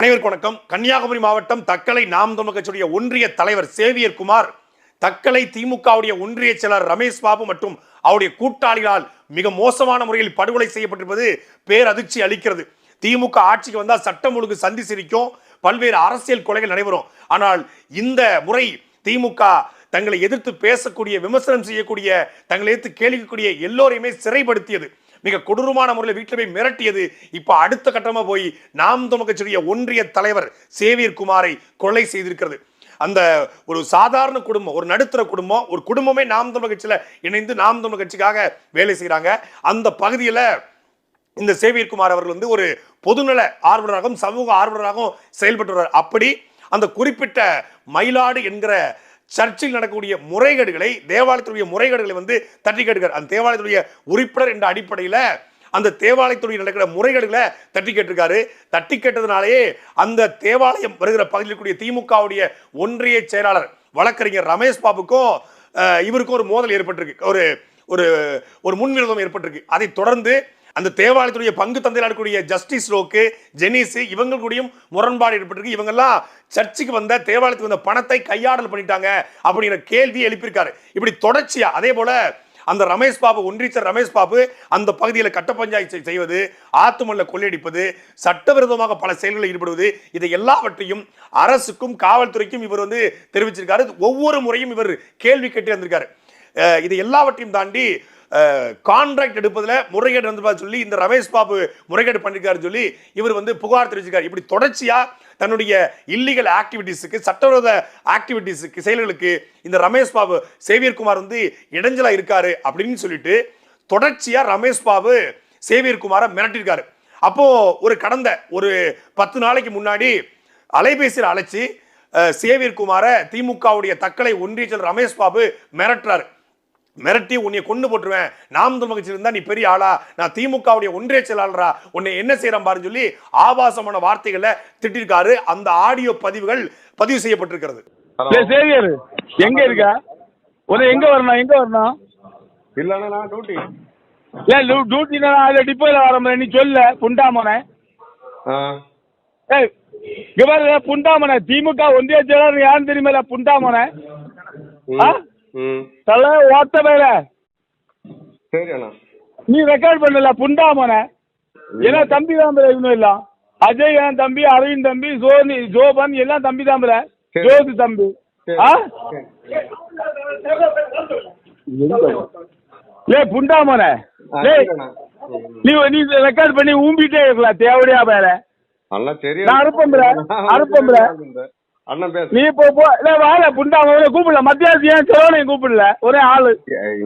அனைவருக்கு வணக்கம். கன்னியாகுமரி மாவட்டம் தக்கலை நாம் தமிழ் ஒன்றிய தலைவர் சேவியர் குமார் தக்கலை திமுகவுடைய ஒன்றிய செயலர் ரமேஷ் பாபு மற்றும் அவருடைய கூட்டாளிகளால் மிக மோசமான முறையில் படுகொலை செய்யப்பட்டிருப்பது பேரதிர்ச்சி அளிக்கிறது. திமுக ஆட்சிக்கு வந்தால் சட்டம் ஒழுங்கு சந்தி சிரிக்கும். பல்வேறு அரசியல் கொலைகள் நடைபெறும். ஆனால் இந்த முறை திமுக தங்களை எதிர்த்து பேசக்கூடிய விமர்சனம் செய்யக்கூடிய தங்களை எதிர்த்து கேள்விக்கூடிய எல்லோரையுமே சிறைப்படுத்தியது. மிக கொடூரமான முறையில் வீட்டில் போய் மிரட்டியது. இப்போ அடுத்த கட்டமாக போய் நாம் தமிழ் ஒன்றிய தலைவர் சேவியர் குமாரை கொலை செய்திருக்கிறது. அந்த ஒரு சாதாரண குடும்பம் ஒரு நடுத்தர குடும்பம் ஒரு குடும்பமே நாம் தமிழ் கட்சியில் இணைந்து நாம் தமிழ் கட்சிக்காக வேலை செய்கிறாங்க அந்த பகுதியில் இந்த சேவியர்குமார் அவர்கள் வந்து ஒரு பொதுநல ஆர்வலராகவும் சமூக ஆர்வலராகவும் செயல்பட்டு வர்றார். அப்படி அந்த குறிப்பிட்ட மயிலாடு என்கிற சர்ச்சில் நடக்கக்கூடிய முறைகேடுகளை தேவாலயத்துடைய முறைகேடுகளை வந்து தட்டி கேட்டுக்கார் அந்த தேவாலயத்துடைய உறுப்பினர் என்ற அடிப்படையில் அந்த தேவாலயத்துடைய நடக்கிற முறைகேடுகளை தட்டி கேட்டிருக்காரு. தட்டி கேட்டதுனாலேயே அந்த தேவாலயம் வருகிற பகுதியில் இருக்கக்கூடிய திமுகவுடைய ஒன்றிய செயலாளர் வழக்கறிஞர் ரமேஷ் பாபுக்கும் இவருக்கும் ஒரு மோதல் ஏற்பட்டிருக்கு. ஒரு ஒரு ஒரு முன்விரோதம் ஏற்பட்டிருக்கு. அதைத் தொடர்ந்து அந்த தேவாலயத்துடைய பங்கு தந்தையில் இருக்கக்கூடிய ஜஸ்டிஸ் ரோக்கு ஜெனிஸ் இவங்க கூடயும் முரண்பாடு ஏற்பட்டிருக்கு. இவங்கெல்லாம் சர்ச்சுக்கு வந்த தேவாலயத்துக்கு வந்த பணத்தை கையாடல் பண்ணிட்டாங்க அப்படிங்கிற கேள்வி எழுப்பியிருக்காரு. இப்படி தொடர்ச்சியா அதே போல அந்த ரமேஷ் பாபு ஒன்றியர் ரமேஷ் பாபு அந்த பகுதியில் கட்ட பஞ்சாயத்து செய்வது ஆத்துமல்ல கொள்ளையடிப்பது சட்டவிரோதமாக பல செயல்களில் ஈடுபடுவது இதை எல்லாவற்றையும் அரசுக்கும் காவல்துறைக்கும் இவர் வந்து தெரிவிச்சிருக்காரு. ஒவ்வொரு முறையும் இவர் கேள்வி கேட்டு வந்திருக்காரு. இது எல்லாவற்றையும் தாண்டி கான்ட்ராக்ட் எடுப்பதில் முறைகேடு நடந்ததா சொல்லி இந்த ரமேஷ் பாபு முறைகேடு பண்ணியிருக்காரு சொல்லி இவர் வந்து புகார் தெரிவிச்சிருக்காரு. இப்படி தொடர்ச்சியாக தன்னுடைய இல்லீகல் ஆக்டிவிட்டீஸுக்கு சட்டவிரோத ஆக்டிவிட்டீஸுக்கு செயல்களுக்கு இந்த ரமேஷ் பாபு சேவியர்குமார் வந்து இடைஞ்சலாக இருக்காரு அப்படின்னு சொல்லிட்டு தொடர்ச்சியாக ரமேஷ் பாபு சேவியர்குமாரை மிரட்டியிருக்காரு அப்போது ஒரு கடந்த ஒரு பத்து நாளைக்கு முன்னாடி அலைபேசியில் அழைச்சி சேவியர்குமாரை குமாரை திமுகவுடைய தக்கலை ஒன்றிய ரமேஷ் பாபு மிரட்டுறாரு. மிரட்டி உன்னை கொண்டு போட்டுருவேன். நாம் தமிழ் கட்சியில் இருந்தா நீ பெரிய ஆளா. நான் திமுகவுடைய ஒன்றிய செயலாளரா. உன்னை என்ன செய்யறேன் பாருன்னு சொல்லி ஆபாசமான வார்த்தைகளை திட்டிருக்காரு. அந்த ஆடியோ பதிவுகள் பதிவு செய்யப்பட்டிருக்கிறது. எங்க இருக்க? உன எங்க வரணும் எங்க வரணும்? இல்லண்ணா நான் டியூட்டி ஏன் டியூட்டி அதுல டிப்போல வர மாதிரி நீ சொல்ல புண்டாமனை. ஆ. ஏய் பாரு புண்டாமனை. திமுக ஒன்றிய செயலாளர் யாருன்னு தெரியுமில்ல புண்டாமனை. ஆ? தலை ஓட்ட மேல. சரி அண்ணா. நீ ரெக்கார்ட் பண்ணல புண்டாமனை. ஏன்னா தம்பி தான் இவனும் எல்லாம் அஜய் என் தம்பி அரவிந்த் தம்பி சோனி ஜோபன் எல்லாம் தம்பி தான். ஜோதி தம்பி. ஆ. லே புண்டாமனை. லே. நீ நீ ரெக்கார்ட் பண்ணி ஊம்பிட்டே இருக்கலாம் தேவையா வேற நான் அனுப்புறேன், அனுப்புறேன். அண்ணன் பேச. நீ இப்போ போ. இல்ல வாழ புண்டாமனை கூப்பிடல. மத்தியாசி ஏன் செலவனையும் கூப்பிடல? ஒரே ஆளு.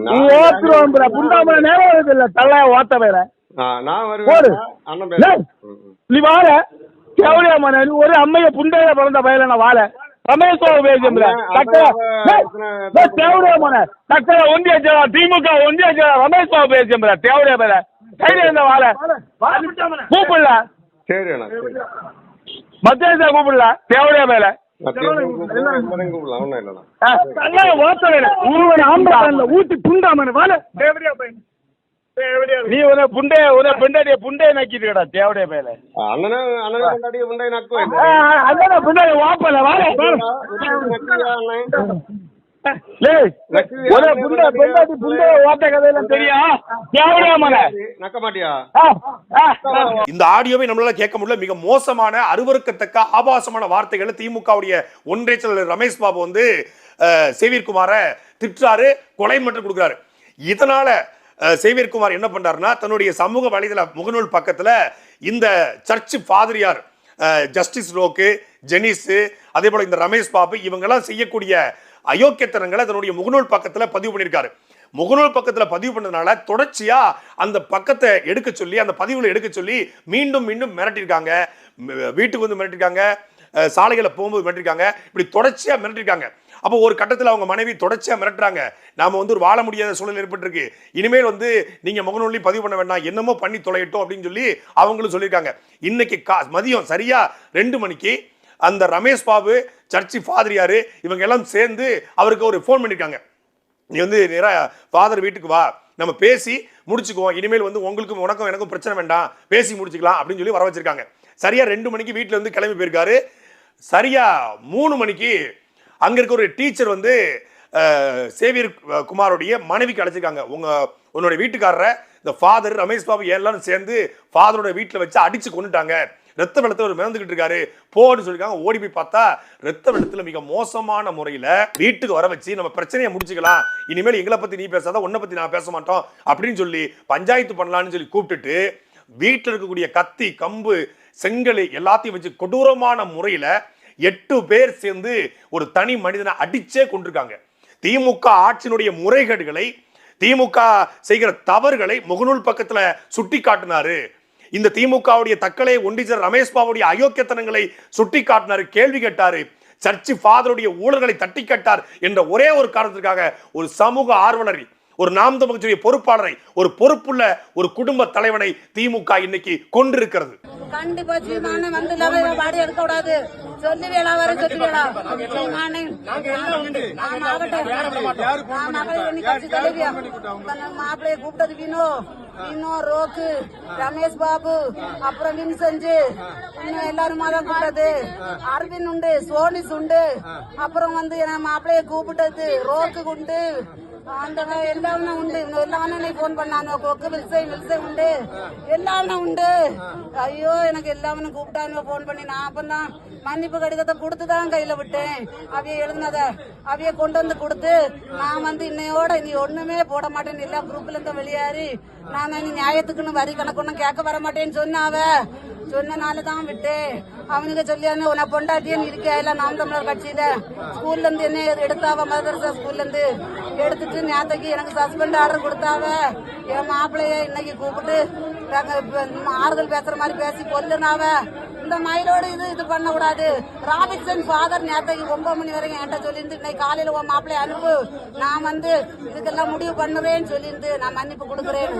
நீ ஓத்துருவான் புண்டாமனை நேரம் வருது இல்ல தள்ள ஓத்த வேற நான். வருவேன். அண்ணன் பேச. நீ வாழ தேவையா மன. நீ ஒரு அம்மைய புண்டையில பிறந்த பயில நான் வாழ ரமேஷ் பேசுற அண்ணா, தக்கல அண்ணா, தேவையா மன. தக்கல ஒன்றிய செயலா திமுக ஒன்றிய செயலா ரமேஷ் பாபு பேசுற தேவையா பேர. கையில இருந்த வாழ கூப்பிடல. சரி அண்ணா சரி. மத்தியாசா கூப்பிடல? தேவையா பேர. ஊத்தி புண்டாமனு வாழ நீ உன புண்டே உன புண்டாடிய புண்டே தேவடைய மேல அண்ணனே அண்ணனே வாப்பல வாழ இந்த ஆடியோவை நம்மளால கேட்க முடியல. மிக மோசமான அருவருக்கத்தக்க ஆபாசமான வார்த்தைகளை திமுகவுடைய ஒன்றிய செயலர் ரமேஷ் பாபு வந்து அஹ், சேவியர் குமாரை திட்டுறாரு கொலை மட்டும் கொடுக்குறாரு. இதனால அஹ், சேவியர் குமார் என்ன பண்றாருன்னா தன்னுடைய சமூக வலைதள முகநூல் பக்கத்துல இந்த சர்ச் பாதிரியார் ஜஸ்டிஸ் ரோக்கு ஜெனிஸ் அதே போல இந்த ரமேஷ் பாபு இவங்கெல்லாம் செய்யக்கூடிய அயோக்கியத்தனங்களை தன்னுடைய முகநூல் பக்கத்தில் பதிவு பண்ணியிருக்காரு. முகநூல் பக்கத்தில் பதிவு பண்ணதுனால தொடர்ச்சியாக அந்த பக்கத்தை எடுக்க சொல்லி அந்த பதிவுகளை எடுக்க சொல்லி மீண்டும் மீண்டும் மிரட்டியிருக்காங்க. வீட்டுக்கு வந்து மிரட்டிருக்காங்க சாலைகளை போகும்போது மிரட்டிருக்காங்க இப்படி தொடர்ச்சியாக மிரட்டிருக்காங்க அப்போ ஒரு கட்டத்தில் அவங்க மனைவி தொடர்ச்சியாக மிரட்டுறாங்க. நாம வந்து ஒரு வாழ முடியாத சூழல் ஏற்பட்டிருக்கு. இனிமேல் வந்து நீங்கள் முகநூல்லையும் பதிவு பண்ண வேண்டாம். என்னமோ பண்ணி தொலையட்டும் அப்படின்னு சொல்லி அவங்களும் சொல்லியிருக்காங்க. இன்னைக்கு கா மதியம் சரியாக ரெண்டு மணிக்கு அந்த ரமேஷ் பாபு சர்ச்சி ஃபாதரியாரு இவங்க எல்லாம் சேர்ந்து அவருக்கு ஒரு ஃபோன் பண்ணியிருக்காங்க நீ வந்து நேராக ஃபாதர் வீட்டுக்கு வா. நம்ம பேசி முடிச்சுக்குவோம். இனிமேல் வந்து உங்களுக்கும் உனக்கும் எனக்கும் பிரச்சனை வேண்டாம். பேசி முடிச்சுக்கலாம் அப்படின்னு சொல்லி வர வச்சிருக்காங்க. சரியா ரெண்டு மணிக்கு வீட்டில் வந்து கிளம்பி போயிருக்காரு. சரியா மூணு மணிக்கு அங்கே இருக்க ஒரு டீச்சர் வந்து சேவியர் குமாரோடைய மனைவிக்கு அழைச்சிருக்காங்க. உங்கள் உன்னோட வீட்டுக்காரரை இந்த ஃபாதர் ரமேஷ் பாபு எல்லாரும் சேர்ந்து ஃபாதரோட வீட்டில் வச்சு அடித்து கொண்டுட்டாங்க ரத்த வெள்ளத்தில் ஒரு மிதந்துகிட்டு இருக்காரு. போன்னு சொல்லிருக்காங்க ஓடி போய் பார்த்தா ரத்த வெள்ளத்தில் மிக மோசமான முறையில் வீட்டுக்கு வர வச்சு நம்ம பிரச்சனையை முடிச்சுக்கலாம். இனிமேல் எங்களை பற்றி நீ பேசாத உன்னை பற்றி நான் பேச மாட்டோம் அப்படின்னு சொல்லி பஞ்சாயத்து பண்ணலாம்னு சொல்லி கூப்பிட்டுட்டு வீட்டில் இருக்கக்கூடிய கத்தி கம்பு செங்கல் எல்லாத்தையும் வச்சு கொடூரமான முறையில் எட்டு பேர் சேர்ந்து ஒரு தனி மனிதனை அடிச்சே கொண்டிருக்காங்க திமுக ஆட்சியினுடைய முறைகேடுகளை திமுக செய்கிற தவறுகளை முகநூல் பக்கத்தில் சுட்டி காட்டினாரு இந்த திமுகவுடைய தக்கலை ஒண்டிச்சர் ரமேஷ் பாபுடைய அயோக்கியத்தனங்களை சுட்டி காட்டினார் கேள்வி கேட்டாரு. சர்ச்சு ஃபாதருடைய ஊழல்களை தட்டி கேட்டார் என்ற ஒரே ஒரு காரணத்திற்காக ஒரு சமூக ஆர்வலரை ஒரு நாம் தமிழ்ச்சியுடைய பொறுப்பாளரை ஒரு பொறுப்புள்ள ஒரு குடும்ப தலைவனை திமுக இன்னைக்கு கொண்டிருக்கிறது கண்டிப்பா சீமானே வந்து இல்லாம பாடி எடுக்க கூடாது. சொல்லி வேளா வர சொல்லி வேளா சீமானே மாப்பிள்ளைய கூப்பிட்டது வினோ. வினோ ரோக்கு ரமேஷ் பாபு அப்புறம் வின்செஞ்சு இன்னும் எல்லாருமா தான் கூப்பிட்டது. அரவிந்த் உண்டு சோனிஸ் உண்டு. அப்புறம் வந்து என் மாப்பிள்ளைய கூப்பிட்டது. ரோக்கு உண்டு. அந்த எல்லாமே உண்டு. எல்லாமே போன் பண்ணாங்க. கொக்கு வில்சை வில்சை உண்டு. எல்லாமே உண்டு. ஐயோ எனக்கு எல்லாமே கூப்பிட்டாங்க ஃபோன் பண்ணி. நான் அப்பதான் மன்னிப்பு கடிதத்தை கொடுத்து தான் கையில விட்டேன். அவைய எழுதினத அவைய கொண்டு வந்து கொடுத்து நான் வந்து இன்னையோட நீ ஒன்றுமே போட மாட்டேன்னு எல்லா குரூப்ல இருந்து வெளியேறி நான் இனி நியாயத்துக்குன்னு வரி கணக்குன்னு கேட்க வர மாட்டேன்னு சொன்னாவ சொன்னனால தான் விட்டேன். அவனுக்கு சொல்லியானே உன பொண்டாட்டியன்னு இருக்கியா இல்லை நாம் தமிழர் கட்சியில. ஸ்கூல்ல இருந்து என்ன எடுத்தாவ மதரசா ஸ்கூல்ல இருந்து. எடுத்துட்டு நேத்தைக்கு எனக்கு சஸ்பெண்ட் ஆர்டர் கொடுத்தாவ என் மாப்பிள்ளைய இன்னைக்கு கூப்பிட்டு நாங்க ஆறுதல் பேசுற மாதிரி பேசி கொல்லுனாவ இந்த மயிலோடு இது இது பண்ணக்கூடாது. ராபின்சன் ஃபாதர் நேற்றைக்கு ஒன்பது மணி வரைக்கும் என்கிட்ட சொல்லியிருந்து இன்னைக்கு காலையில் உன் மாப்பிள்ளைய அனுப்பு. நான் வந்து இதுக்கெல்லாம் முடிவு பண்ணுறேன்னு சொல்லியிருந்து நான் மன்னிப்பு கொடுக்குறேன்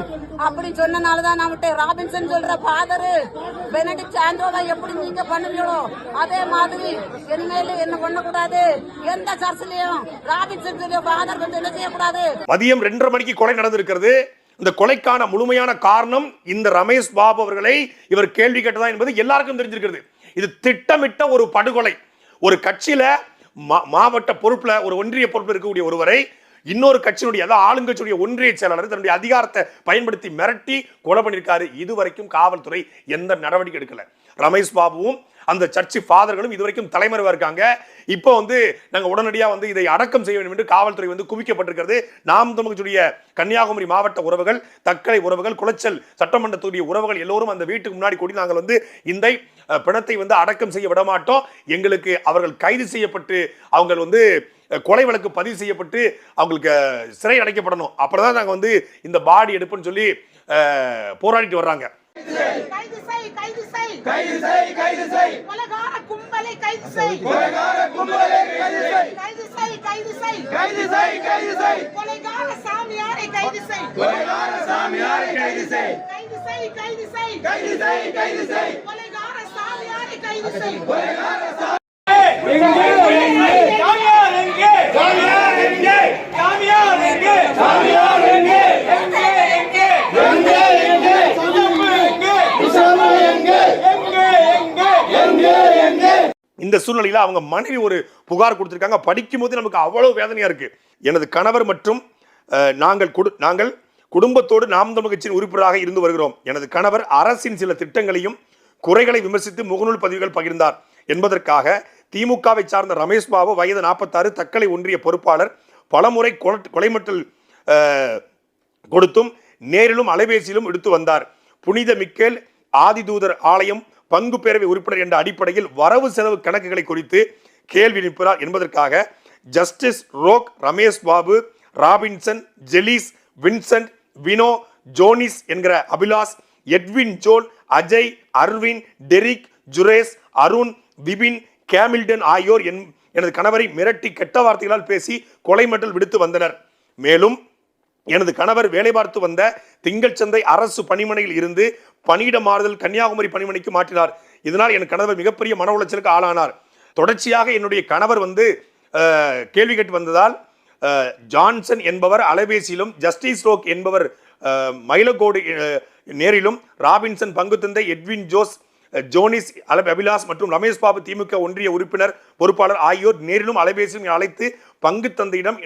அப்படின்னு சொன்னனால தான் நான் விட்டேன். ராபின்சன் சொல்ற ஃபாதரு பெனடிக் ஆண்ட்ரோவா எப்படி நீங்க பண்ணுவீங்களோ அதே மாதிரி இனிமேல் என்ன பண்ணக்கூடாது. எந்த சர்ச்சிலையும் ராபின்சன் சொல்லிய ஃபாதர் வந்து என்ன செய்யக்கூடாது? மதியம் ரெண்டரை மணிக்கு கொலை நடந்திருக்கிறது. இந்த கொலைக்கான முழுமையான காரணம் இந்த ரமேஷ் பாபு அவர்களை இவர் கேள்வி கேட்டதா என்பது எல்லாருக்கும் தெரிஞ்சிருக்கிறது. இது திட்டமிட்ட ஒரு படுகொலை. ஒரு கட்சியில மா- மாவட்ட பொறுப்புல ஒரு ஒன்றிய பொறுப்பில் இருக்கக்கூடிய ஒருவரை இன்னொரு கட்சியினுடைய அதாவது ஆளுங்கட்சியுடைய ஒன்றிய செயலாளர் தன்னுடைய அதிகாரத்தை பயன்படுத்தி மிரட்டி கொலை பண்ணியிருக்காரு. இதுவரைக்கும் காவல்துறை எந்த நடவடிக்கை எடுக்கல. ரமேஷ் பாபுவும் அந்த சர்ச்சு ஃபாதர்களும் இதுவரைக்கும் தலைமறைவாக இருக்காங்க. இப்போ வந்து நாங்கள் உடனடியாக வந்து இதை அடக்கம் செய்ய வேண்டும் என்று காவல்துறை வந்து குவிக்கப்பட்டிருக்கிறது. நாம் தமிழ்ச்சுடைய கன்னியாகுமரி மாவட்ட உறவுகள் தக்கலை உறவுகள் குளச்சல் சட்டமன்றத்துடைய உறவுகள் எல்லோரும் அந்த வீட்டுக்கு முன்னாடி கூடி நாங்கள் வந்து இந்த பிணத்தை வந்து அடக்கம் செய்ய விட மாட்டோம் எங்களுக்கு அவர்கள் கைது செய்யப்பட்டு அவங்க வந்து கொலை வழக்கு பதிவு செய்யப்பட்டு அவங்களுக்கு சிறை அடைக்கப்படணும். அப்புறம் நாங்கள் வந்து இந்த பாடி எடுப்புன்னு சொல்லி போராடிட்டு வர்றாங்க. கைது செய் கைது செய் கைது செய் கைது செய் கொலைகார கும்பலை கைது செய் கொலைகார கும்பலை கைது செய் கைது செய் கைது செய் கைது செய் கைது செய் கொலைகார சாமியாரை கைது செய் கொலைகார சாமியாரை கைது செய் கைது செய் கைது செய் கைது செய் கைது செய் கொலைகார சாமியாரை கைது செய் கொலைகார இந்த சூழ்நிலையில் அவங்க மனைவி ஒரு புகார் கொடுத்துருக்காங்க. படிக்கும்போது நமக்கு அவ்வளோ வேதனையாக இருக்குது எனது கணவர் மற்றும் நாங்கள் குடு நாங்கள் குடும்பத்தோடு நாம் தமிழ் கட்சியின் உறுப்பினராக இருந்து வருகிறோம். எனது கணவர் அரசின் சில திட்டங்களையும் குறைகளை விமர்சித்து முகநூல் பதிவுகள் பகிர்ந்தார். என்பதற்காக திமுகவை சார்ந்த ரமேஷ் பாபு வயது நாற்பத்தாறு தக்கலை ஒன்றிய பொறுப்பாளர் பலமுறை கொலைமட்டல் கொடுத்தும் நேரிலும் அலைபேசியிலும் எடுத்து வந்தார். புனித மிக்கேல் ஆதிதூதர் ஆலயம் பங்கு பேரவை உறுப்பினர் என்ற அடிப்படையில் வரவு செலவு கணக்குகளை குறித்து கேள்வி எழுப்பினார் என்பதற்காக justice Rock Ramesh Babu Robinson Jelis Vincent Vino Jonis என்கிற Abhilash Edwin Joel Ajay Arvin Derick Juarez Arun Vipin Hamilton ஆகியோர் என் எனது கணவரை மிரட்டி கெட்ட வார்த்தைகளால் பேசி கொலை மட்டல் விடுத்து வந்தனர். மேலும் எனது கணவர் வேலை பார்த்து வந்த திங்கள் சந்தை அரசு பணிமனையில் இருந்து பணியிட மாறுதல் கன்னியாகுமரி பணிமனைக்கு மாற்றினார். இதனால் என் கணவர் மிகப்பெரிய மன உளைச்சலுக்கு ஆளானார். தொடர்ச்சியாக என்னுடைய கணவர் வந்து கேள்வி கேட்டு வந்ததால் ஜான்சன் என்பவர் அலைபேசியிலும் ஜஸ்டிஸ் ரோக் என்பவர் மயிலகோடு நேரிலும் ராபின்சன் பங்கு தந்தை எட்வின் ஜோஸ் ஜோனிஸ் அல அபிலாஸ் மற்றும் ரமேஷ் பாபு திமுக ஒன்றிய உறுப்பினர் பொறுப்பாளர் ஆகியோர் நேரிலும் அலைபேசியும் அழைத்து பங்கு தந்தையிடம்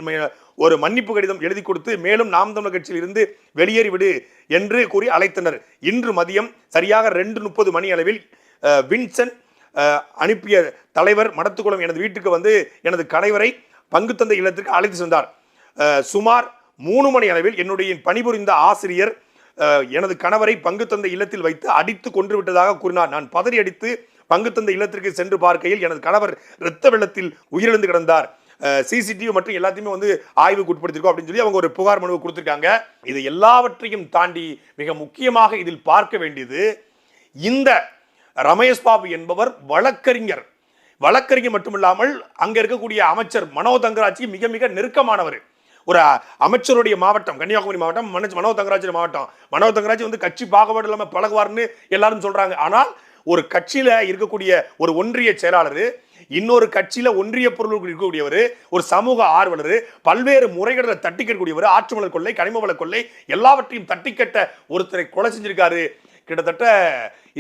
ஒரு மன்னிப்பு கடிதம் எழுதி கொடுத்து மேலும் நாம் தமிழர் கட்சியில் இருந்து வெளியேறிவிடு என்று கூறி அழைத்தனர். இன்று மதியம் சரியாக ரெண்டு முப்பது மணி அளவில் அஹ், வின்சென்ட் அனுப்பிய தலைவர் மடத்துக்குளம் எனது வீட்டுக்கு வந்து எனது கணவரை பங்குத்தந்தை இல்லத்திற்கு அழைத்து சென்றார். சுமார் மூணு மணி அளவில் என்னுடைய பணிபுரிந்த ஆசிரியர் எனது கணவரை பங்குத்தந்தை இல்லத்தில் வைத்து அடித்து கொன்று விட்டதாக கூறினார். நான் பதறி அடித்து பங்குத்தந்தை இல்லத்திற்கு சென்று பார்க்கையில் எனது கணவர் இரத்த வெள்ளத்தில் உயிரிழந்து கிடந்தார். சிசிடிவி மற்றும் எல்லாத்தையுமே வந்து ஆய்வுக்கு உட்படுத்திருக்கோம் அப்படின்னு சொல்லி அவங்க ஒரு புகார் மனுவை கொடுத்துருக்காங்க. இது எல்லாவற்றையும் தாண்டி மிக முக்கியமாக இதில் பார்க்க வேண்டியது இந்த ரமேஷ் பாபு என்பவர் வழக்கறிஞர். வழக்கறிஞர் மட்டுமில்லாமல் அங்கே இருக்கக்கூடிய அமைச்சர் மனோ தங்கராஜ்க்கு மிக மிக நெருக்கமானவர். ஒரு அமைச்சருடைய மாவட்டம் கன்னியாகுமரி மாவட்டம் மனோஜ் மனோ தங்கராஜ் மாவட்டம். மனோ தங்கராஜ் வந்து கட்சி பாகுபாடு இல்லாமல் பழகுவார்னு எல்லாரும் சொல்றாங்க. ஆனால் ஒரு கட்சியில் இருக்கக்கூடிய ஒரு ஒன்றிய செயலாளர் இன்னொரு கட்சியில ஒன்றிய பொருள் இருக்கக்கூடியவர் ஒரு சமூக ஆர்வலர் பல்வேறு முறைகளை தட்டி கட்டக்கூடியவர் வள கொள்ளை கனிம வள கொள்ளை எல்லாவற்றையும் தட்டி கட்ட ஒருத்தரை கொலை செஞ்சிருக்காரு. கிட்டத்தட்ட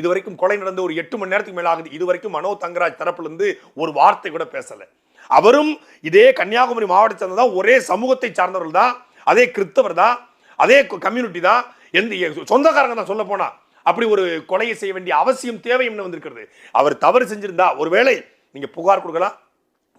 இதுவரைக்கும் கொலை நடந்து ஒரு எட்டு மணி நேரத்துக்கு மேல ஆகுது. இதுவரைக்கும் மனோ தங்கராஜ் தரப்புலேருந்து ஒரு வார்த்தை கூட பேசலை. அவரும் இதே கன்னியாகுமரி மாவட்டத்தை சேர்ந்ததான் ஒரே சமூகத்தை சார்ந்தவர்கள் தான் அதே கிறிஸ்தவர் தான் அதே கம்யூனிட்டி தான். எந்த சொந்தக்காரங்க தான் சொல்ல போனா. அப்படி ஒரு கொலையை செய்ய வேண்டிய அவசியம் தேவை என்ன வந்திருக்கிறது. அவர் தவறு செஞ்சிருந்தா ஒருவேளை நீங்கள் புகார் கொடுக்கலாம்.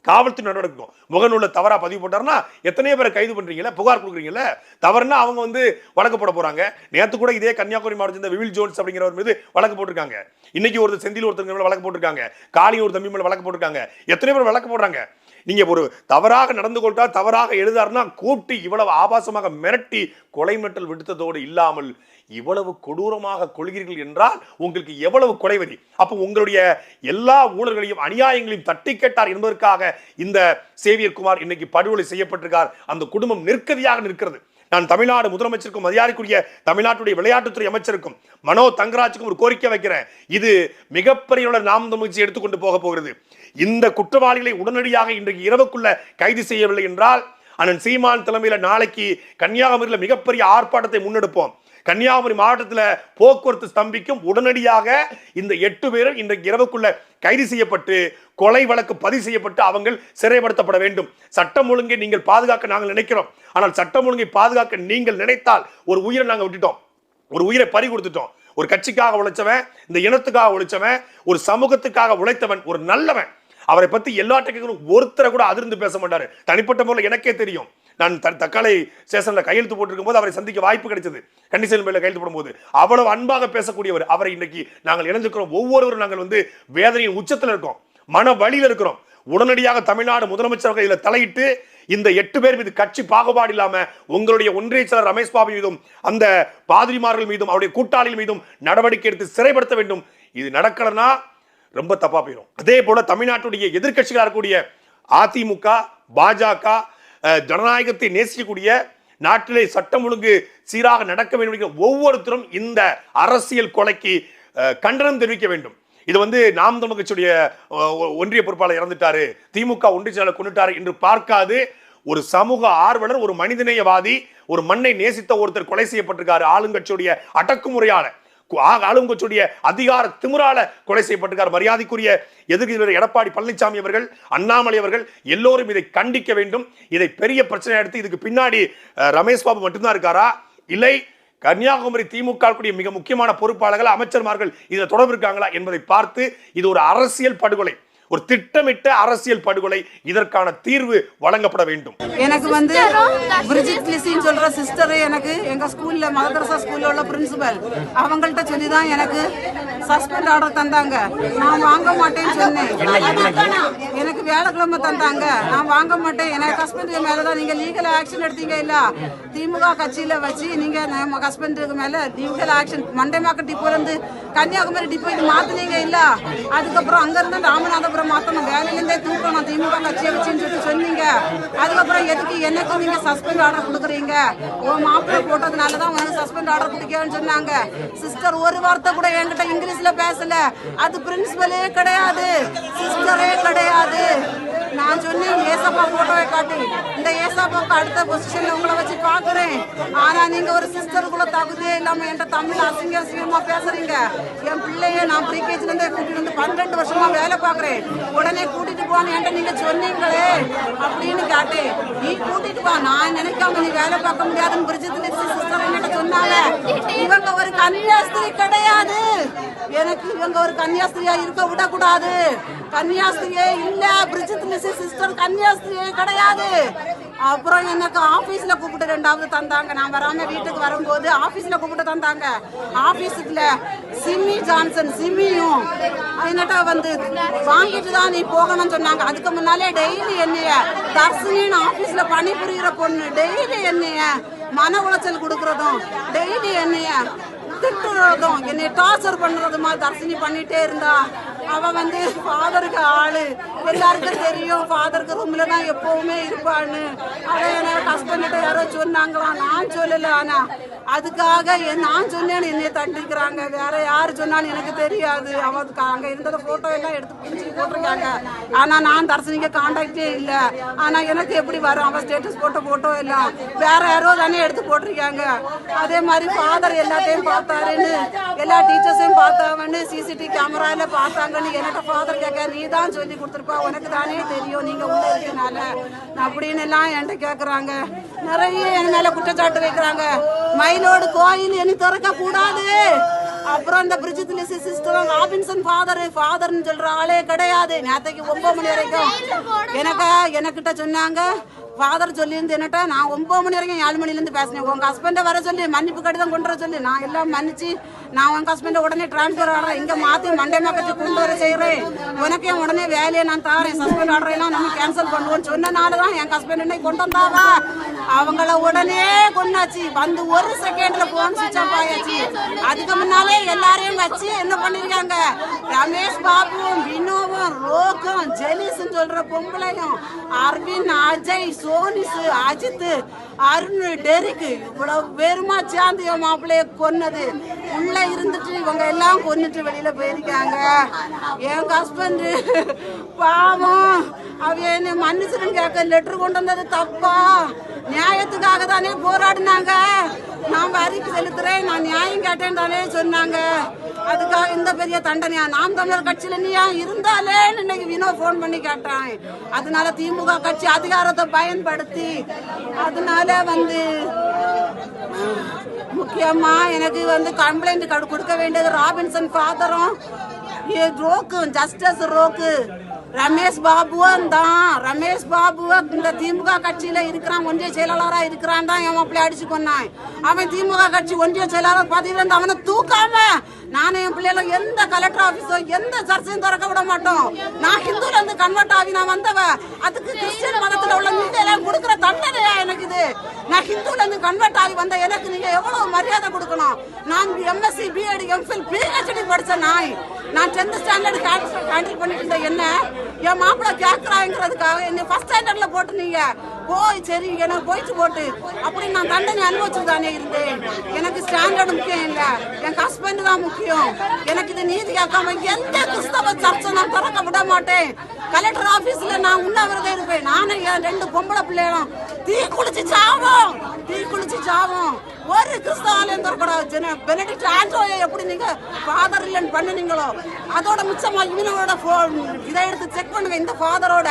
காவல்துறை நடவடிக்கை முகநூலில் தவறா பதிவு போட்டாருன்னா எத்தனையோ பேரை கைது பண்றீங்களா புகார் கொடுக்குறீங்கல்ல. தவறுனா அவங்க வந்து வழக்கு போட போறாங்க. நேற்று கூட இதே கன்னியாகுமரி மாவட்டத்தில் இந்த விவில் ஜோன்ஸ் அப்படிங்கிறவர் மீது வழக்கு போட்டிருக்காங்க. இன்னைக்கு ஒரு செந்தில் ஒருத்தர் மேலே வழக்கு போட்டிருக்காங்க. காளி ஒரு தம்பி மேலே வழக்கு போட்டிருக்காங்க. எத்தனை பேர் வழக்கு போடுறாங்க. நீங்கள் ஒரு தவறாக நடந்து கொண்டால் தவறாக எழுதாருன்னா கூட்டி இவ்வளவு ஆபாசமாக மிரட்டி கொலை மிரட்டல் விடுத்ததோடு இல்லாமல் இவ்வளவு கொடூரமாக கொள்கிறீர்கள் என்றால் உங்களுக்கு எவ்வளவு குறைவதி அப்போ உங்களுடைய எல்லா ஊழல்களையும் அநியாயங்களையும் தட்டி கேட்டார் என்பதற்காக இந்த சேவியர் குமார் இன்னைக்கு படுகொலை செய்யப்பட்டிருக்கார். அந்த குடும்பம் நிற்கதியாக நிற்கிறது. நான் தமிழ்நாடு முதலமைச்சருக்கும் மரியாதைக்குரிய தமிழ்நாட்டுடைய விளையாட்டுத்துறை அமைச்சருக்கும் மனோ தங்கராஜுக்கும் ஒரு கோரிக்கை வைக்கிறேன். இது மிகப்பெரிய நாம் முயற்சி எடுத்துக்கொண்டு போக போகிறது. இந்த குற்றவாளிகளை உடனடியாக இன்றைக்கு இரவுக்குள்ள கைது செய்யவில்லை என்றால் அண்ணன் சீமான் தலைமையில் நாளைக்கு கன்னியாகுமரியில் மிகப்பெரிய ஆர்ப்பாட்டத்தை முன்னெடுப்போம். கன்னியாகுமரி மாவட்டத்தில் போக்குவரத்து ஸ்தம்பிக்கும் உடனடியாக இந்த எட்டு பேரும் இன்றைக்கு இரவுக்குள்ள கைது செய்யப்பட்டு கொலை வழக்கு பதிவு செய்யப்பட்டு அவங்கள் சிறைப்படுத்தப்பட வேண்டும். சட்டம் ஒழுங்கை நீங்கள் பாதுகாக்க நாங்கள் நினைக்கிறோம். ஆனால் சட்டம் ஒழுங்கை பாதுகாக்க நீங்கள் நினைத்தால் ஒரு உயிரை நாங்கள் விட்டுட்டோம். ஒரு உயிரை பறி கொடுத்துட்டோம். ஒரு கட்சிக்காக உழைச்சவன் இந்த இனத்துக்காக உழைச்சவன் ஒரு சமூகத்துக்காக உழைத்தவன் ஒரு நல்லவன். அவரை பத்தி எல்லா டெக்னிக்கலும் ஒருத்தரை கூட அதிர்ந்து பேச மாட்டாரு. தனிப்பட்ட முறையில் எனக்கே தெரியும். நான் த- தக்காளி ஸ்டேஷனில் கையெழுத்து போட்டிருக்கும் போது அவரை சந்திக்க வாய்ப்பு கிடைச்சது. கண்டிஷன் மேல கையெழுத்து போடும்போது அவ்வளவு அன்பாக பேசக்கூடியவர் அவரை இன்னைக்கு நாங்கள் இணைஞ்சிருக்கிறோம். ஒவ்வொருவரும் நாங்கள் வந்து வேதனையின் உச்சத்தில் இருக்கோம். மன வழியில் இருக்கிறோம். உடனடியாக தமிழ்நாடு முதலமைச்சர் அவர்கள் இதில் தலையிட்டு இந்த எட்டு பேர் மீது கட்சி பாகுபாடு இல்லாம உங்களுடைய ஒன்றிய செயலர் ரமேஷ் பாபு மீதும் அந்த பாதிரிமார்கள் மீதும் அவருடைய கூட்டாளிகள் மீதும் நடவடிக்கை எடுத்து சிறைப்படுத்த வேண்டும். இது நடக்கலன்னா ரொம்ப தப்பா போயிடும் அதே போல தமிழ்நாட்டுடைய எதிர்கட்சிகளாக இருக்கக்கூடிய அதிமுக பாஜக ஜனநாயகத்தை நேசிக்கக்கூடிய நாட்டிலே சட்டம் ஒழுங்கு சீராக நடக்க வேண்டும் ஒவ்வொருத்தரும் இந்த அரசியல் கொலைக்கு கண்டனம் தெரிவிக்க வேண்டும். இது வந்து நாம் தமிழ்கட்சியுடைய ஒ- ஒன்றிய பொறுப்பாளர் இறந்துட்டாரு. திமுக ஒன்றிய செயலாளர் கொண்டுட்டாரு என்று பார்க்காது. ஒரு சமூக ஆர்வலர் ஒரு மனிதநேயவாதி ஒரு மண்ணை நேசித்த ஒருத்தர் கொலை செய்யப்பட்டிருக்காரு. ஆளுங்கட்சியுடைய அடக்குமுறையான ஆளுங்கட்சியுடைய அதிகார திமுறால கொலை செய்யப்பட்டிருக்கார். மரியாதைக்குரிய எதிர்கட்சி எடப்பாடி பழனிசாமி அவர்கள் அண்ணாமலை அவர்கள் எல்லோரும் இதை கண்டிக்க வேண்டும். இதை பெரிய பிரச்சனை எடுத்து இதுக்கு பின்னாடி ரமேஷ் பாபு மட்டும்தான் இருக்காரா? இல்லை கன்னியாகுமரி திமுக கூடிய மிக முக்கியமான பொறுப்பாளர்கள் அமைச்சர்மார்கள் இதில் தொடர்பு இருக்காங்களா என்பதை பார்த்து இது ஒரு அரசியல் படுகொலை. ஒரு திட்டமிட்ட அரசியல் படுகொலை இதற்கான தீர்வு வழங்கப்பட வேண்டும். எனக்கு வந்து பிரிஜித் லிசின்னு சொல்ற சிஸ்டர் எனக்கு எங்க ஸ்கூல்ல மதரசா ஸ்கூல்ல உள்ள பிரின்சிபல் அவங்கள்ட்ட சொல்லி தான் எனக்கு சஸ்பெண்ட் ஆர்டர் தந்தாங்க. நான் வாங்க மாட்டேன்னு சொன்னேன். எனக்கு வேலைக்கிழமை தந்தாங்க. நான் வாங்க மாட்டேன். எனக்கு ஹஸ்பண்டுக்கு மேலதான் நீங்க லீகல் ஆக்ஷன் எடுத்தீங்க இல்ல? திமுக கட்சியில வச்சு நீங்க நம்ம ஹஸ்பண்டுக்கு மேல லீகல் ஆக்ஷன் மண்டே மார்க்கெட் டிப்போல இருந்து கன்னியாகுமரி டிப்போக்கு மாத்துனீங்க இல்ல? அதுக்கப்புறம் அங்க இருந்து ராமநாதபுரம் மாத்தணும் வேலையில இருந்தே தூக்கணும் திமுக கட்சியை வச்சுன்னு சொல்லி சொன்னீங்க. அதுக்கப்புறம் எதுக்கு எனக்கு நீங்க சஸ்பெண்ட் ஆர்டர் கொடுக்குறீங்க? உன் மாப்பிள்ளை போட்டதுனால தான் உனக்கு சஸ்பெண்ட் ஆர்டர் கொடுக்கன்னு சொன்னாங்க. சிஸ்டர் ஒரு வார்த்தை கூட என்கிட்ட இங்கிலீஷ்ல பேசல. அது பிரின்சிபலே கிடையாது. சிஸ்டரே கிடையாது. நான் சொன்னேன் ஏசப்பா போட்டோவை காட்டி. இந்த ஏசப்பாவுக்கு அடுத்த பொசிஷன்ல உங்களை வச்சு பாக்குறேன் ஆனா நீங்க ஒரு சிஸ்டருக்குள்ள தகுதி இல்லாம என்கிட்ட தமிழ் அசிங்க அசிங்கமா பேசுறீங்க. என் பிள்ளைய நான் ப்ரீகேஜ்ல இருந்தே கூட்டிட்டு வந்து பன்னெண்டு வருஷமா வேலை பாக்குறேன் உடனே கூட்டிட்டு போன்னு என்கிட்ட நீங்க சொன்னீங்களே அப்படின்னு கேட்டேன். நீ கூட்டிட்டு வா. நான் நினைக்காம நீ வேலை பார்க்க முடியாதுன்னு பிரிஜித் சிஸ்டர் என்கிட்ட சொன்னாங்க. இவங்க ஒரு கன்னியாஸ்திரி கிடையாது. எனக்கு இவங்க ஒரு கன்னியாஸ்திரியா இருக்க விடக்கூடாது. கன்னியாஸ்திரியே இல்ல பிரிஜித் லிசி சிஸ்டர் கன்னியாஸ்திரியே கிடையாது. அப்புறம் எனக்கு ஆபீஸ்ல கூப்பிட்டு ரெண்டாவது தந்தாங்க. நான் வராம வீட்டுக்கு வரும்போது ஆபீஸ்ல கூப்பிட்டு தந்தாங்க. ஆபீஸுக்குள்ள சிம்மி ஜான்சன் சிம்மியும் என்னட்ட வந்து வாங்கிட்டு தான் நீ போகணும்னு சொன்னாங்க. அதுக்கு முன்னாலே டெய்லி என்னைய தர்சினின்னு ஆபீஸ்ல பணிபுரிகிற பொண்ணு டெய்லி என்னைய மன உளைச்சல் கொடுக்கறதும் டெய்லி என்னைய திட்டுறதும் என்னை டார்ச்சர் பண்ணுறதுமா தர்சினி பண்ணிகிட்டே இருந்தா. அவ வந்து ஃபாதருக்கு ஆளு. எல்லாருக்கும் தெரியும் ஃபாதருக்கு ரூம்ல தான் எப்பவுமே இருப்பான்னு. அவன் எனக்கு ஹஸ்பண்ட யாரோ சொன்னாங்களாம். நான் சொல்லல ஆனா. அதுக்காக நான் சொன்னேன்னு என்னைய தண்டிக்கிறாங்க. வேற யாரு சொன்னாலும் எனக்கு தெரியாது. அவன் அங்க இருந்தத போட்டோ எல்லாம் எடுத்து பிடிச்சி போட்டிருக்காங்க. ஆனா நான் தர்சனிக்க கான்டாக்டே இல்ல. ஆனா எனக்கு எப்படி வரும்? அவன் ஸ்டேட்டஸ் போட்ட போட்டோ எல்லாம். வேற யாரோ தானே எடுத்து போட்டிருக்காங்க. அதே மாதிரி ஃபாதர் எல்லாத்தையும் பார்த்தாருன்னு எல்லா டீச்சர்ஸையும் பார்த்தாங்கன்னு சிசிடிவி கேமரால பார்த்தாங்கன்னு என்னட்ட ஃபாதர் கேட்க? நீ தான் சொல்லி கொடுத்துருப்பா. உனக்கு தானே தெரியும். நீங்க உள்ள இருக்கனால. அப்படின்னு எல்லாம் என்கிட்ட கேக்குறாங்க. நிறைய என் மேல குற்றச்சாட்டு வைக்கிறாங்க. மயிலோடு கோயில் இனி திறக்க கூடாது அப்புறம் இந்த Brigid Lissy sister Robinson father ஃபாதர்னு சொல்ற ஆளே கிடையாது. நேத்தைக்கு ஒன்பது மணி வரைக்கும். எனக்கு? எனக்கிட்ட சொன்னாங்க. ஃபாதர் சொல்லியிருந்து என்னட்ட நான் ஒன்பது மணி வரைக்கும் ஏழு மணிலேருந்து பேசினேன். உங்கள் ஹஸ்பண்டை வர சொல்லி மன்னிப்பு கடிதம் கொண்டு வர சொல்லி நான் எல்லாம் மன்னிச்சு நான் உங்கள் ஹஸ்பண்டை உடனே டிரான்ஸ்ஃபர் ஆடுறேன் இங்கே மாற்றி மண்டே மக்கத்து கொண்டு வர செய்கிறேன் உனக்கே உடனே வேலையை நான் தாரேன். சஸ்பெண்ட் ஆடுறேன்னா நம்ம கேன்சல் பண்ணுவோம்னு சொன்னனால தான் என் ஹஸ்பண்ட் என்னை கொண்டு வந்தாவா? அவளை உடனே கொண்டாச்சு வந்து ஒரு செகண்ட்ல போன் சுவிச் ஆஃப் ஆயாச்சு. அதுக்கு முன்னாலே எல்லாரையும் வச்சு என்ன பண்ணிருக்காங்க? ரமேஷ் பாபுவும் வினோவும் ரோக்கும் ஜெலிஸ்ன்னு சொல்ற பொம்பளையும் அரவிந்த் அஜய் சோனிஸ் அஜித் அருண் டெரிக் இவ்வளவு பேருமா சேர்ந்து என் மாப்பிள்ளைய கொன்னது. உள்ள இருந்துட்டு இவங்க எல்லாம் கொன்னுட்டு வெளியில போயிருக்காங்க. என் ஹஸ்பண்ட் பாவம். அவ என்ன கேட்க லெட்டர் கொண்டு வந்தது தப்பா? நியாயத்துக்காக தானே போராடினாங்க. நான் வரிக்கு செலுத்துறேன் நான் நியாயம் கேட்டேன் தானே சொன்னாங்க. அதுக்காக இந்த பெரிய தண்டனையா? நாம் தமிழர் கட்சியில நீ ஏன் இருந்தாலே இன்னைக்கு வினோ ஃபோன் பண்ணி கேட்டான். அதனால திமுக கட்சி அதிகாரத்தை பயன்படுத்தி அதனால வந்து முக்கியமா எனக்கு வந்து கம்ப்ளைண்ட் கொடுக்க வேண்டியது ராபின்சன் ஃபாதரும் ரோக்கு ஜஸ்டிஸ் ரோக்கு ரமேஷ் பாபுவும் தான். ரமேஷ் பாபுவ இந்த திமுக கட்சியில இருக்கிறான் ஒன்றிய செயலாளரா இருக்கிறான் தான் என் மாப்பிள்ளை அடிச்சு கொண்டான். அவன் திமுக கட்சி ஒன்றிய செயலாளர் பதவியில வந்து அவனை தூக்காம நானும் என் பிள்ளைகளும் எந்த கலெக்டர் ஆபீஸோ எந்த சர்ச்சையும் திறக்க விட மாட்டோம். நான் ஹிந்துல இருந்து கன்வெர்ட் ஆகி நான் வந்தவ அதுக்கு கிறிஸ்டியன் மதத்துல உள்ள நீங்க எல்லாம் கொடுக்குற தண்டனையா எனக்கு இது? நான் ஹிந்துல இருந்து கன்வெர்ட் ஆகி வந்த எனக்கு நீங்க எவ்வளவு மரியாதை கொடுக்கணும்? நான் எம்எஸ்சி பிஎட் எம்ஃபில் பிஹெச்டி படிச்ச நாய். நான் டென்த் ஸ்டாண்டர்ட் ஹேண்டில் பண்ணிட்டு இருந்த என்ன? என் மாப்பிள்ள கேட்கறாங்கிறதுக்காக என்னை ஃபர்ஸ்ட் ஸ்டாண்டர்ட்ல போட்டு நீங்க போய் சரி எனக்கு போயிட்டு போட்டு அப்படி நான் தண்டனை அனுபவிச்சுட்டு தானே இருந்தேன். எனக்கு ஸ்டாண்டர்டு முக்கியம் இல்ல. என் ஹஸ்பண்ட் தான் முக்கியம். எனக்கு இது நீதி கேட்காம எந்த கிறிஸ்தவ சர்ச்சை நான் திறக்க விட மாட்டேன். கலெக்டர் ஆபீஸ்ல நான் உண்ணாவிரதம் இருப்பேன். நானும் என் ரெண்டு பொம்பளை பிள்ளைகளும் தீ குளிச்சு சாவோம். தீ குளிச்சு சாவோம். ஒரு கிறிஸ்தவாலயம் திறக்கூடாது ஜென பெனடிக்ட் ஆண்டோயை எப்படி நீங்க ஃபாதர் இல்லைன்னு பண்ணுனீங்களோ அதோட மிச்சமா இவனோட ஃபோன் இதை எடுத்து செக் பண்ணுங்க இந்த ஃபாதரோட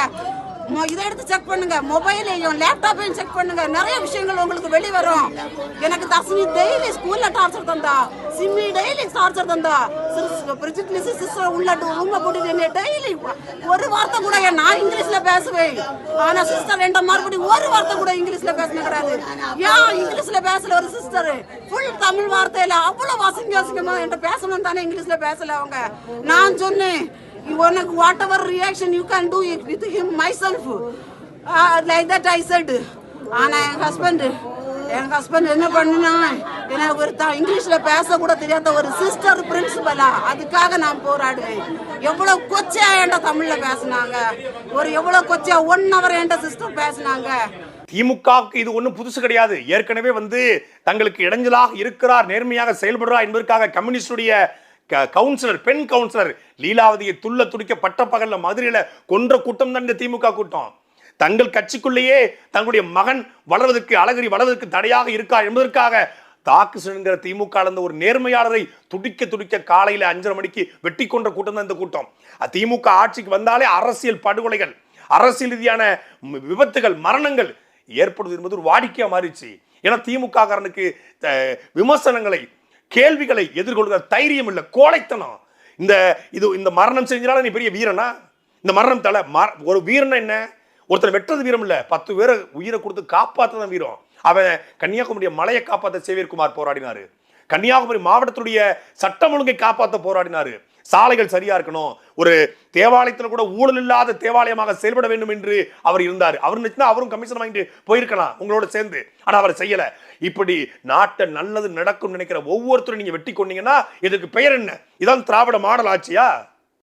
இதை எடுத்து செக் பண்ணுங்க. மொபைலையும் லேப்டாப்பையும் செக் பண்ணுங்க. நிறைய விஷயங்கள் உங்களுக்கு வெளி வரும் எனக்கு தர்ஷினி டெய்லி ஸ்கூல்ல டார்ச்சர் தந்தா. சிம்மி டெய்லி டார்ச்சர் தந்தா. பிரிஜிட் லிசி சிஸ்டர் உள்ள ரூம்ல போட்டு என்ன டெய்லி ஒரு வார்த்தை கூட ஏன் நான் இங்கிலீஷ்ல பேசுவேன். ஆனா சிஸ்டர் ரெண்ட மறுபடியும் ஒரு வார்த்தை கூட இங்கிலீஷ்ல பேசின கிடையாது. ஏன் இங்கிலீஷ்ல பேசல ஒரு சிஸ்டர் ஃபுல் தமிழ் வார்த்தையில அவ்வளவு அசிங்க அசிங்கமா என்கிட்ட பேசணும் தானே இங்கிலீஷ்ல பேசல அவங்க. நான் சொன்னேன் உனக்கு whatever reaction you can do with him myself like that I said ஆனா என் ஹஸ்பண்ட் என் ஹஸ்பண்ட் என்ன பண்ணுனா எனக்கு ஒரு த- இங்கிலீஷில் பேச கூட தெரியாத ஒரு சிஸ்டர் பிரின்சிபலா அதுக்காக நான் போராடுவேன். எவ்வளோ கொச்சையா என்கிட்ட தமிழில் பேசுனாங்க. ஒரு எவ்வளோ கொச்சையா ஒன் ஹவர் என்கிட்ட சிஸ்டர் பேசுனாங்க. திமுகவுக்கு இது ஒன்றும் புதுசு கிடையாது. ஏற்கனவே வந்து தங்களுக்கு இடைஞ்சலாக இருக்கிறார் நேர்மையாக செயல்படுறார் என்பதற்காக கம்யூனிஸ்டுடைய கவுன்சிலர் பெண் கவுன்சிலர் லீலாவதியை துள்ள துடிக்க பட்ட பகல்ல மதுரையில கொன்ற கூட்டம் தான் இந்த திமுக கூட்டம். தங்கள் கட்சிக்குள்ளேயே தங்களுடைய மகன் வளர்வதற்கு அழகிரி வளர்வதற்கு தடையாக இருக்கா என்பதற்காக தாக்கு என்கிற திமுக இருந்த ஒரு நேர்மையாளரை துடிக்க துடிக்க காலையில அஞ்சரை மணிக்கு வெட்டி கொன்ற கூட்டம் தான் இந்த கூட்டம். திமுக ஆட்சிக்கு வந்தாலே அரசியல் படுகொலைகள் அரசியல் ரீதியான விபத்துகள் மரணங்கள் ஏற்படுவது என்பது ஒரு வாடிக்கையா மாறிச்சு ஏன்னா திமுக காரனுக்கு த- விமர்சனங்களை கேள்விகளை எதிர்கொள்கிற தைரியம் இல்லை கோழைத்தனம். இந்த இது இந்த மரணம் செஞ்சாலும் நீ பெரிய வீரனா? இந்த மரணம் தலை மர- ஒரு வீரன் என்ன? ஒருத்தர் வெட்டுறது வீரம் இல்லை. பத்து பேரை உயிரை கொடுத்து காப்பாத்துதான் வீரம். அவன் கன்னியாகுமரி மலையை காப்பாற்ற சேவியர்குமார் போராடினாரு. கன்னியாகுமரி மாவட்டத்துடைய சட்டம் ஒழுங்கை காப்பாற்ற போராடினாரு. சாலைகள் சரியா இருக்கணும். ஒரு தேவாலயத்தில் கூட ஊழல் இல்லாத தேவாலயமாக செயல்பட வேண்டும் என்று அவர் இருந்தார். அவர் நினைச்சுன்னா அவரும் கமிஷன் வாங்கிட்டு போயிருக்கலாம் உங்களோட சேர்ந்து. ஆனால் அவர் செய்யலை. இப்படி நாட்டை நல்லது நடக்கும் நினைக்கிற ஒவ்வொருத்தரும் நீங்க வெட்டி கொண்டீங்கன்னா இதுக்கு பெயர் என்ன? இதான் திராவிட மாடல் ஆட்சியா?